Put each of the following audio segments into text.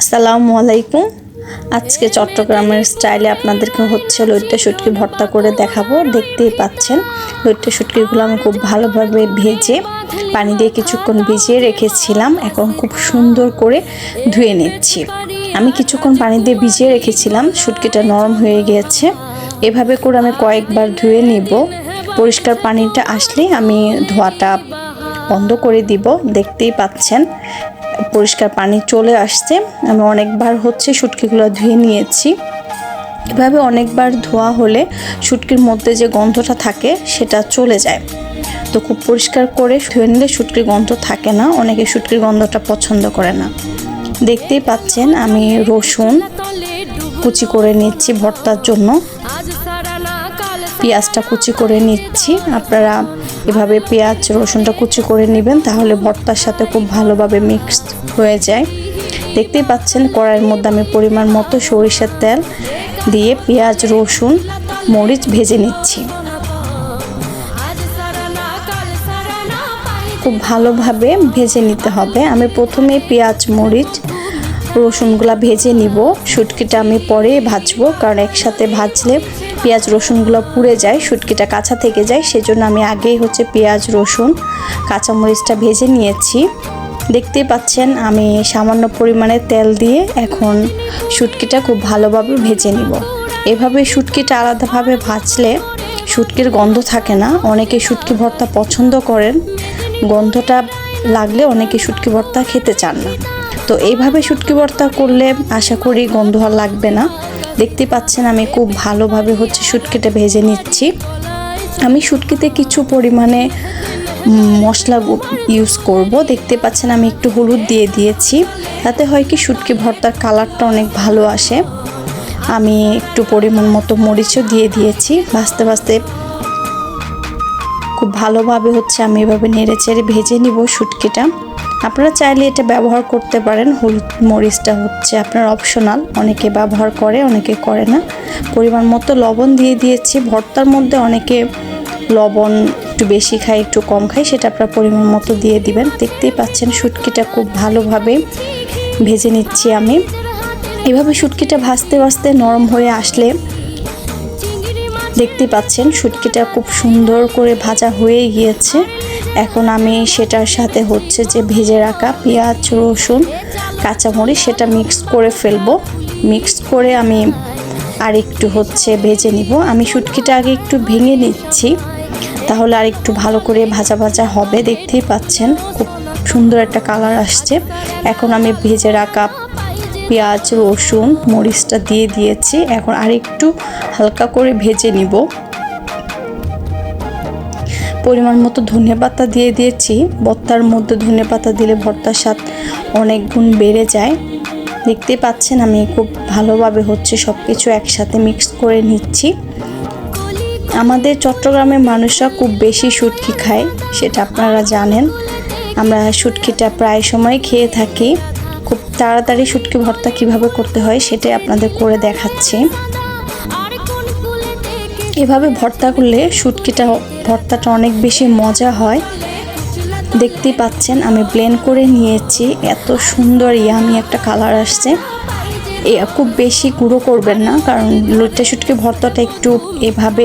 আসসালামু আলাইকুম। আজকে চট্টগ্রামের স্টাইলে আপনাদেরকে হচ্ছে লইট্টা শুটকি ভর্তা করে দেখাবো। দেখতেই পাচ্ছেন লইট্টা শুটকিগুলো আমি খুব ভালোভাবে ভেজে পানি দিয়ে কিছুক্ষণ ভিজিয়ে রেখেছিলাম। এখন খুব সুন্দর করে ধুয়ে নিচ্ছি। আমি কিছুক্ষণ পানি দিয়ে ভিজিয়ে রেখেছিলাম। শুটকিটা নরম হয়ে গিয়েছে। এভাবে করে আমি কয়েকবার ধুয়ে নিব। পরিষ্কার পানিটা আসলে আমি ধোয়াটা বন্ধ করে দিব। দেখতেই পাচ্ছেন পরিষ্কার পানি চলে আসছে। আমি অনেকবার হচ্ছে শুটকিগুলো ধুয়ে নিয়েছি। এভাবে অনেকবার ধোয়া হলে শুটকির মধ্যে যে গন্ধটা থাকে সেটা চলে যায়। তো খুব পরিষ্কার করে ধুয়ে নিলে শুটকির গন্ধ থাকে না, অনেকে শুটকির গন্ধটা পছন্দ করে না। দেখতেই পাচ্ছেন, আমি রসুন কুচি করে নিচ্ছি ভর্তার জন্য। পেঁয়াজটা কুচি করে নিচ্ছি। আপনারা এভাবে পেঁয়াজ, রসুনটা কুচি করে নেবেন, তাহলে ভর্তার সাথে খুব ভালোভাবে মিক্সড হয়ে যায়। দেখতেই পাচ্ছেন কড়াইয়ের মধ্যে আমি পরিমাণ মতো সরিষার তেল দিয়ে পেঁয়াজ, রসুন, মরিচ ভেজে নিচ্ছি। খুব ভালোভাবে ভেজে নিতে হবে। আমি প্রথমে পেঁয়াজ, মরিচ, রসুনগুলা ভেজে নিব। শুটকিটা আমি পরে ভাজবো, কারণ একসাথে ভাজলে পেঁয়াজ রসুনগুলো পুড়ে যায়, শুটকিটা কাঁচা থেকে যায়, সেজন্য আমি আগেই হচ্ছে পেঁয়াজ, রসুন, কাঁচামরিচটা ভেজে নিয়েছি। দেখতেই পাচ্ছেন, আমি সামান্য পরিমাণে তেল দিয়ে এখন শুটকিটা খুব ভালোভাবে ভেজে নিব। এভাবে শুটকিটা আলাদাভাবে ভাজলে শুটকির গন্ধ থাকে না। অনেকে শুটকি ভর্তা পছন্দ করেন, গন্ধটা লাগলে অনেকে শুটকি ভর্তা খেতে চান না। তো এইভাবে শুটকি ভর্তা করলে আশা করি গন্ধ আর লাগবে না। দেখতে পাচ্ছেন আমি খুব ভালোভাবে হচ্ছে শুটকিটা ভেজে নিচ্ছি। আমি শুটকিতে কিছু পরিমাণে মশলা ইউজ করব। দেখতে পাচ্ছেন আমি একটু হলুদ দিয়ে দিয়েছি। তাতে হয় কি শুটকি ভর্তার কালারটা অনেক ভালো আসে। আমি একটু পরিমাণ মতো মরিচও দিয়ে দিয়েছি। ভাজতে ভাজতে খুব ভালোভাবে হচ্ছে আমি এভাবে নেড়ে চেড়ে ভেজে নিব শুটকিটা। আপনারা চাইলে এটা ব্যবহার করতে পারেন। হলুদ মরিচটা হচ্ছে আপনার অপশনাল অনেকে ব্যবহার করে, অনেকে করে না। পরিমাণ মতো লবণ দিয়ে দিয়েছি। ভর্তার মধ্যে অনেকে লবণ একটু বেশি খায়, একটু কম খায়, সেটা আপনার পরিমাণ মতো দিয়ে দিবেন। দেখতেই পাচ্ছেন শুটকিটা খুব ভালোভাবে ভেজে নিচ্ছি আমি। এভাবে শুটকিটা ভাজতে ভাজতে নরম হয়ে আসলে দেখতে পাচ্ছেন, শুটকিটা খুব সুন্দর করে ভাজা হয়ে গিয়েছে। এখন আমি সেটার সাথে হচ্ছে যে ভেজে রাখা পেঁয়াজ, রসুন, কাঁচামরিচ, সেটা মিক্স করে ফেলব। মিক্স করে আমি আর একটু হচ্ছে ভেজে নিব। আমি শুটকিটা আগে একটু ভেঙে নিচ্ছি, তাহলে আর একটু ভালো করে ভাজা ভাজা হবে। দেখতেই পাচ্ছেন, খুব সুন্দর একটা কালার আসছে। এখন আমি ভেজে রাখা পেঁয়াজ, রসুন, মরিচটা দিয়ে দিয়েছি। এখন আর একটু হালকা করে ভেজে নিব। পরিমাণ মতো ধনে পাতা দিয়ে দিয়েছি। ভর্তার মধ্যে ধনে পাতা দিলে ভর্তার স্বাদ অনেক গুণ বেড়ে যায়। দেখতে পাচ্ছেন, আমি খুব ভালোভাবে হচ্ছে সব কিছু একসাথে মিক্স করে নিচ্ছি। আমাদের চট্টগ্রামের মানুষরা খুব বেশি শুটকি খায়, সেটা আপনারা জানেন। আমরা শুটকিটা প্রায় সময় খেয়ে থাকি। তাড়াতাড়ি শুটকি ভর্তা কীভাবে করতে হয় সেটাই আপনাদের করে দেখাচ্ছি। এভাবে ভর্তা করলে শুটকিটা, ভর্তাটা অনেক বেশি মজা হয়। দেখতেই পাচ্ছেন, আমি ব্লেন্ড করে নিয়েছি। এত সুন্দর ইয়ামি একটা কালার আসছে। খুব বেশি গুঁড়ো করবেন না, কারণ লুটটা শুটকি ভর্তাটা একটু এভাবে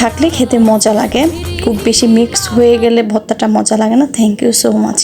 থাকলে খেতে মজা লাগে। খুব বেশি মিক্স হয়ে গেলে ভর্তাটা মজা লাগে না। Thank you so much